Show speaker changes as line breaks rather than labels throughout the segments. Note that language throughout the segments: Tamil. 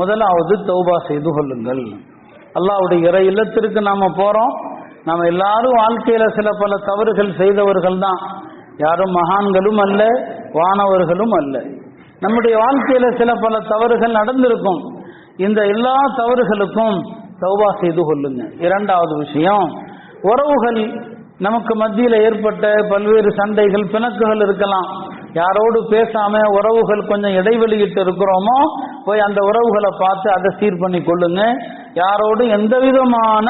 முதலாவது தௌபா செய்து கொள்ளுங்கள். அல்லாவுடைய இறை இல்லத்திற்கு நாம போறோம். நாம எல்லாரும் வாழ்க்கையில சில பல தவறுகள் செய்தவர்கள் தான் யாரும் மகான்களும் அல்ல வானவர்களும் அல்ல. நம்முடைய வாழ்க்கையில சில பல தவறுகள் நடந்திருக்கும். இந்த எல்லா தவறுகளுக்கும் தௌபா செய்து கொள்ளுங்க. இரண்டாவது விஷயம் உறவுகள் நமக்கு மத்தியில் ஏற்பட்ட பல்வேறு சண்டைகள் பிணக்குகள் இருக்கலாம். யாரோடு பேசாம உறவுகள் கொஞ்சம் இடைவெளியிட்டு இருக்கிறோமோ போய் அந்த உறவுகளை பார்த்து அதை சீர் பண்ணி கொள்ளுங்க. யாரோடு எந்த விதமான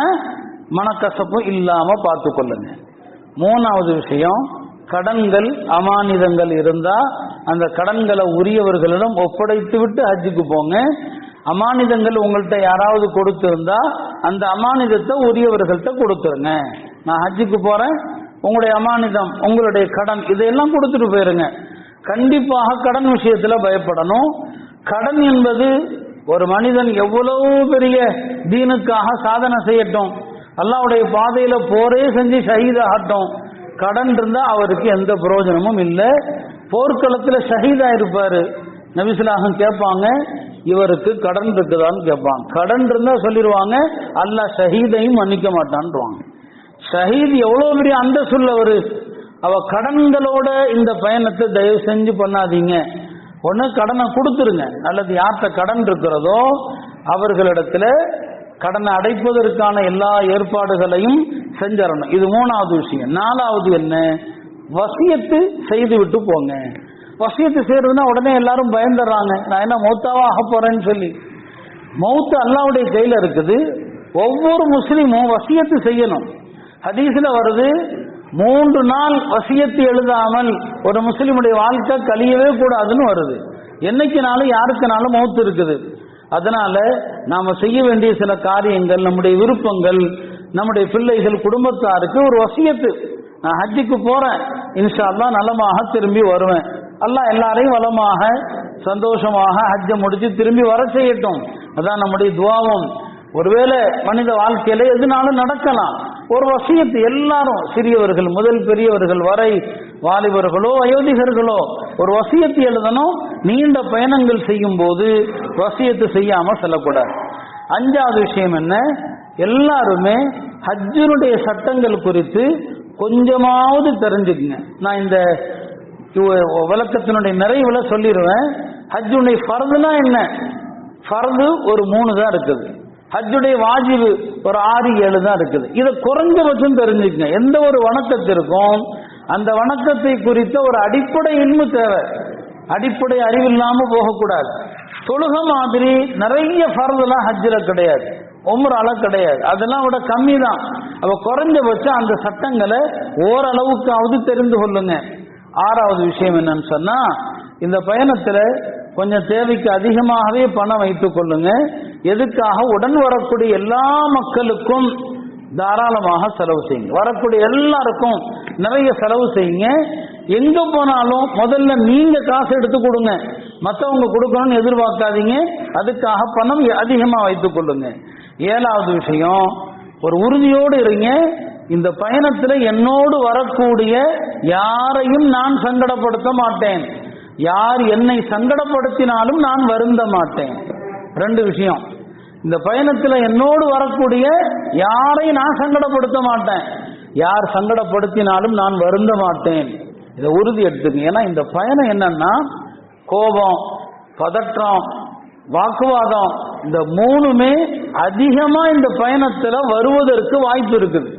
மனக்கசப்பும் இல்லாம பார்த்து கொள்ளுங்க. மூணாவது விஷயம் கடன்கள் அமானிதங்கள் இருந்தா அந்த கடன்களை உரியவர்களிடம் ஒப்படைத்து விட்டு ஹஜ்ஜுக்கு போங்க. அமானிதங்கள் உங்கள்கிட்ட யாராவது கொடுத்திருந்தா அந்த அமானிதத்தை உரியவர்கள்ட்ட கொடுத்துருங்க. நான் ஹஜ்ஜுக்கு போறேன் உங்களுடைய அமானிதம் உங்களுடைய கடன் இதையெல்லாம் கொடுத்துட்டு போயிருங்க. கண்டிப்பாக கடன் விஷயத்துல பயப்படணும். கடன் என்பது ஒரு மனிதன் எவ்வளவு பெரிய தீனுக்காக சாதனை செய்யட்டும். அல்லாவுடைய பாதையில போரே செஞ்சு ஷஹீதாகட்டும். கடன் இருந்தா அவருக்கு எந்த பிரயோஜனமும் இல்லை. போர்க்களத்தில் ஷஹீதா இருப்பாரு நபிசுலாகம் கேட்பாங்க இவருக்கு கடன் இருக்குதான்னு கேட்பாங்க. கடன் இருந்தா சொல்லிடுவாங்க அல்ல ஷஹீதையும் மன்னிக்க மாட்டான்வாங்க ஷஹீத் எவ்வளவு பெரிய அந்த சொல்லவரு அவ கடன்களோட இந்த பயணத்தை தயவு செஞ்சு பண்ணாதீங்க. ஒண்ணு கடனை கொடுத்துருங்க. அல்லது யார்கிட்ட கடன் இருக்கிறதோ அவர்களிடத்துல கடனை அடைப்பதற்கான எல்லா ஏற்பாடுகளையும் செஞ்சிடணும். இது மூணாவது விஷயம். நாலாவது என்ன? வசியத்து செய்து விட்டு போங்க. வசியத்து செய்யறதுன்னா உடனே எல்லாரும் பயந்துடுறாங்க. நான் என்ன மௌத்தாவா ஆக போறேன்னு சொல்லி. மௌத்து அல்லாவுடைய கையில இருக்குது. ஒவ்வொரு முஸ்லீமும் வசியத்து செய்யணும். ஹதீஸ்ல வருது மூன்று நாள் வசியத்து எழுதாமல் ஒரு முஸ்லீமுடைய வாழ்க்கை கழியவே கூடாதுன்னு வருது. என்னைக்குனாலும் யாருக்குனாலும் மௌத்து இருக்குது. அதனால நாம செய்ய வேண்டிய சில காரியங்கள் நம்முடைய விருப்பங்கள் நம்முடைய பிள்ளைகள் குடும்பத்தாருக்கு ஒரு வசியத்து. நான் ஹஜ்ஜுக்கு போறேன். இன்ஷா நலமாக திரும்பி வருவேன். எல்லாம் எல்லாரையும் வளமாக சந்தோஷமாக ஹஜ்ஜை முடிச்சு திரும்பி வர செய்யட்டும். அதான் நம்முடைய துவாவும். ஒருவேளை மனித வாழ்க்கையில எதுனாலும் நடக்கலாம். ஒரு வசியத்து எல்லாரும் சிறியவர்கள் முதல் பெரியவர்கள் வரை வாலிபர்களோ அயோத்திகர்களோ ஒரு வசியத்து எழுதணும் நீண்ட பயணங்கள் செய்யும் போது வசியத்து செய்யாம செல்லக்கூடாது. அஞ்சாவது விஷயம் என்ன? எல்லாருமே ஹஜ்ஜினுடைய சட்டங்கள் குறித்து கொஞ்சமாவது தெரிஞ்சுக்குங்க. நான் இந்த விளக்கத்தினுடைய நிறைவுல சொல்லிடுவேன் ஹஜ்ஜுடைய ஃபர்துனா என்ன? ஃபர்து ஒரு மூணு தான் இருக்குது. ஹஜ்ஜுடைய வாஜிபு ஒரு ஆறு ஏழு தான் இருக்குது. இதை குறைஞ்சபட்சம் தெரிஞ்சுக்கங்க. எந்த ஒரு வணக்கத்திற்கும் அந்த வணக்கத்தை குறித்த ஒரு அடிப்படை இன்மை தேவை. அடிப்படை அறிவு இல்லாமல் போகக்கூடாது. தொழுக மாதிரி நிறைய ஃபர்துலாம் ஹஜ்ஜில் கிடையாது. உம்ரால கிடையாது. அதெல்லாம் விட கம்மி தான். அப்போ குறைஞ்சபட்சம் அந்த சட்டங்களை ஓரளவுக்காவது தெரிந்து கொள்ளுங்க. ஆறாவது விஷயம் என்னன்னு சொன்னா இந்த பயணத்துல கொஞ்சம் தேவைக்கு அதிகமாகவே பணம் வைத்துக் கொள்ளுங்க. எதுக்காக? உடன் வரக்கூடிய எல்லா மக்களுக்கும் தாராளமாக செலவு செய்யுங்க. வரக்கூடிய எல்லாருக்கும் நிறைய செலவு செய்யுங்க. எங்க போனாலும் முதல்ல நீங்க காசு எடுத்து கொடுங்க. மற்றவங்க கொடுக்கணும்னு எதிர்பார்க்காதீங்க. அதுக்காக பணம் அதிகமாக வைத்துக் கொள்ளுங்க. ஏழாவது விஷயம் ஒரு உறுதியோடு இருங்க. இந்த பயணத்தில் என்னோடு வரக்கூடிய யாரையும் நான் சங்கடப்படுத்த மாட்டேன். யார் என்னை சங்கடப்படுத்தினாலும் நான் வருந்த மாட்டேன். ரெண்டு விஷயம் இந்த பயணத்தில் என்னோடு வரக்கூடிய யாரையும் நான் சங்கடப்படுத்த மாட்டேன். யார் சங்கடப்படுத்தினாலும் நான் வருந்த மாட்டேன். இதை உறுதி எடுத்துங்க ஏன்னா இந்த பயணம் என்னன்னா கோபம் பதற்றம் வாக்குவாதம் இந்த மூணுமே அதிகமா இந்த பயணத்துல வருவதற்கு வாய்ப்பு இருக்குது.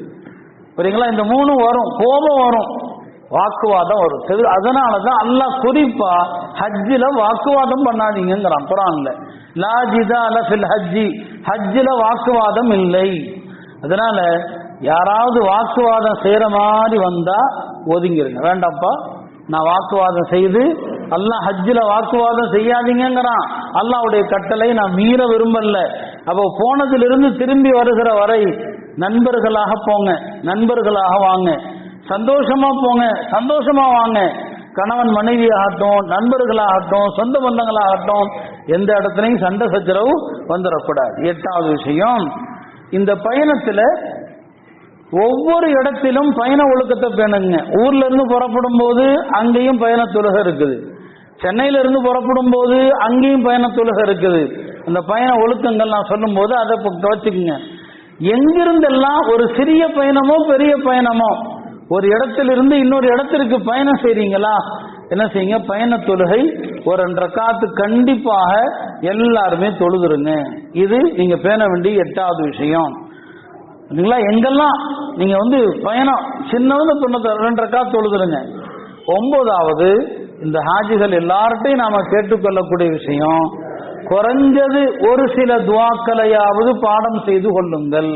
புரியுங்களா இந்த மூணு வரும். கோபம் வரும். வாக்குவாதம் வரும். அதனாலதான் அல்லாஹ் குறிப்பா ஹஜ்ஜில வாக்குவாதம் பண்ணாதீங்கிறான் குரான்ல. ஹஜ்ஜி ஹஜ்ஜில் வாக்குவாதம் இல்லை. அதனால யாராவது வாக்குவாதம் செய்யற மாதிரி வந்தா ஒதுங்கிருங்க. வேண்டாம்ப்பா நான் வாக்குவாதம் செய்து அல்லாஹ் ஹஜ்ஜில் வாக்குவாதம் செய்யாதீங்கங்கிறான். அல்லாவுடைய கட்டளை நான் மீற விரும்பல. அப்போ போனதிலிருந்து திரும்பி வருகிற வரை நண்பர்களாக போங்க. நண்பர்களாக வாங்க. சந்தோஷமா போங்க. சந்தோஷமா வாங்க. கணவன் மனைவியாகட்டும் நண்பர்களாகட்டும் சொந்த பந்தங்களாகட்டும் எந்த இடத்துலையும் சண்டை சச்சரவு வந்துடக்கூடாது எட்டாவது விஷயம் இந்த பயணத்துல ஒவ்வொரு இடத்திலும் பயண ஒழுக்கத்தை பேணுங்க. ஊர்ல இருந்து புறப்படும் போது அங்கேயும் பயண தொழுகை இருக்குது. சென்னையில இருந்து புறப்படும் போது அங்கேயும் பயண தொழுகை இருக்குது. அந்த பயண ஒழுக்கங்கள் நான் சொல்லும்போது அதை இப்ப வச்சுக்கோங்க எங்கிருந்தெல்லாம் ஒரு சிறிய பயணமோ பெரிய பயணமோ ஒரு இடத்திலிருந்து இன்னொரு இடத்திற்கு பயணம் செய்றீங்களா? என்ன செய்யுங்க? பயண தொழுகை ஒரு ரெண்டு ரக்காத்து கண்டிப்பாக எல்லாருமே தொழுதுருங்க. இது நீங்க பேண வேண்டிய எட்டாவது விஷயம். இல்லைங்களா எங்கெல்லாம் நீங்க வந்து பயணம் சின்னது பொண்ணு ரெண்டு ரக்காத்து தொழுதுருங்க. ஒன்பதாவது இந்த ஹாஜிகள் எல்லார்ட்டையும் நாம கேட்டுக்கொள்ளக்கூடிய விஷயம் குறைஞ்சது ஒரு சில துவாக்களையாவது பாடம் செய்து கொள்ளுங்கள்.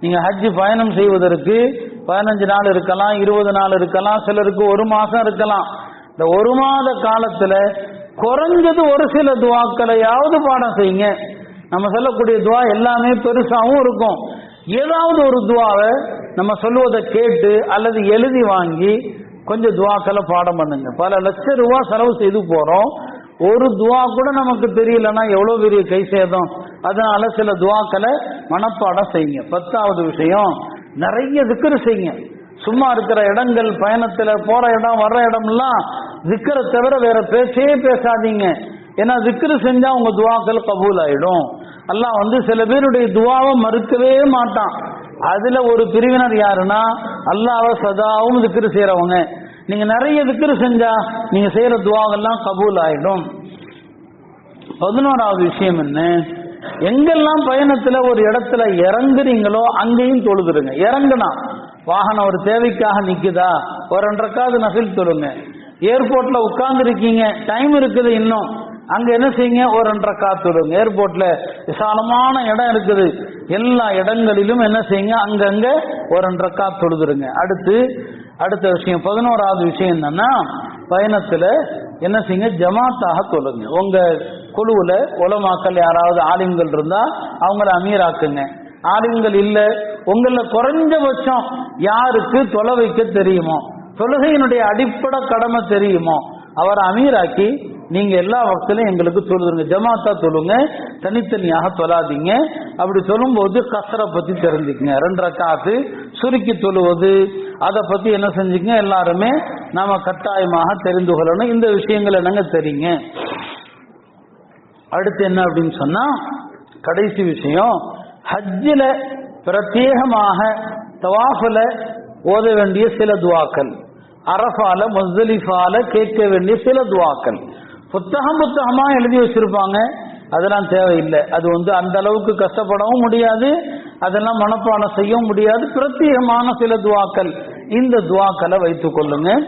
நீங்க ஹஜ்ஜி பயணம் செய்வதற்கு பதினஞ்சு நாள் இருக்கலாம் இருபது நாள் இருக்கலாம் சிலருக்கு ஒரு மாசம் இருக்கலாம். இந்த ஒரு மாத காலத்துல குறைஞ்சது ஒரு சில துவாக்களையாவது பாடம் செய்யுங்க. நம்ம சொல்லக்கூடிய துவா எல்லாமே பெருசாகவும் இருக்கும். ஏதாவது ஒரு துவாவை நம்ம சொல்லுவதை கேட்டு அல்லது எழுதி வாங்கி கொஞ்சம் துவாக்களை பாடம் பண்ணுங்க. பல லட்சம் ரூபா செலவு செய்து போறோம். ஒரு துவா கூட நமக்கு தெரியலன்னா எவ்வளவு பெரிய கை சேதம் அதனால சில துவாக்களை மனப்பாடம் செய்யுங்க. பத்தாவது விஷயம் நிறைய திக்கரு செய்யுங்க. சும்மா இருக்கிற இடங்கள் பயணத்துல போற இடம் வர்ற இடம்லாம் திக்கரை தவிர வேற பேச்சே பேசாதீங்க. ஏன்னா திக்ரு செஞ்சா உங்க துவாக்கள் கபூல் ஆயிடும். அல்லாஹ் வந்து சில பேருடைய துவாவை மறுக்கவே மாட்டான். அதுல ஒரு பிரிவினர் யாருன்னா அல்லாஹ்வை சதாவும் திக்ரு செய்யறவங்க நீங்க நிறைய திக்ரு செஞ்சா நீங்க செய்யற துவாவெல்லாம் கபூல் ஆயிடும். பதினோராவது விஷயம் என்ன? எங்கெல்லாம் பயணத்துல ஒரு இடத்துல இறங்குறீங்களோ அங்கேயும் தொழுதுருங்க. இறங்குனா வாகனம் ஒரு தேவைக்காக நிற்குதா ஒரு ரெண்டரைக்காவது நசில் தொழுங்க. ஏர்போர்ட்ல உட்கார்ந்து இருக்கீங்க டைம் இருக்குது இன்னும். அங்க என்ன செய்யுங்க? ஒரு ரெண்டரை காத்து விடுங்க ஏர்போர்ட்ல விசாலமான இடம் இருக்குது. எல்லா இடங்களிலும் என்ன செய்யுங்க? அங்கங்க ஒரு ரெண்டரை காத்து தொழுதுருங்க. அடுத்து அடுத்த விஷயம் பதினோராவது விஷயம் என்னன்னா பயணத்துல என்ன செய்யுங்க? ஜமாத்தாக தொழுங்க. உங்க குழுவுல உலமாக்கள் யாராவது ஆலிம்கள் இருந்தா அவங்கள அமீராக்குங்க. ஆலிம்கள் இல்லை உங்கள குறைஞ்சபட்சம் யாருக்கு தொலை வைக்க தெரியுமோ? தொழுகையினுடைய அடிப்படை கடமை தெரியுமோ? அவரை அமீராக்கி நீங்க எல்லா வக்திலும் எங்களுக்கு தொழுதுங்க ஜமாத்தா தொழுங்க தனித்தனியாக தொழாதீங்க. அப்படி சொல்லும்போது கசரை பத்தி தெரிஞ்சுக்கங்க. ரெண்டரை காத்து சுருக்கி தொழுவது அதை பத்தி என்ன செஞ்சுங்க எல்லாருமே நாம கட்டாயமாக தெரிந்து கொள்ளணும். இந்த விஷயங்கள் என்னங்க தெரியுங்க? அடுத்து என்ன அப்படின்னு சொன்னா கடைசி விஷயம் ஹஜ்ஜில பிரத்யேகமாக தவாஃபில் ஓத வேண்டிய சில துவாக்கள். அரஃபால முஸ்தலிஃபால கேட்க வேண்டிய சில துவாக்கள். புத்தகம் புத்தகமா எழுதி வச்சிருப்பாங்க. அதெல்லாம் தேவையில்லை. அது வந்து அந்த அளவுக்கு கஷ்டப்படவும் முடியாது. அதெல்லாம் மனப்பாடம் செய்யவும் முடியாது. பிரத்யேகமான சில துவாக்கள். இந்த துவாக்களை வைத்துக் கொள்ளுங்க.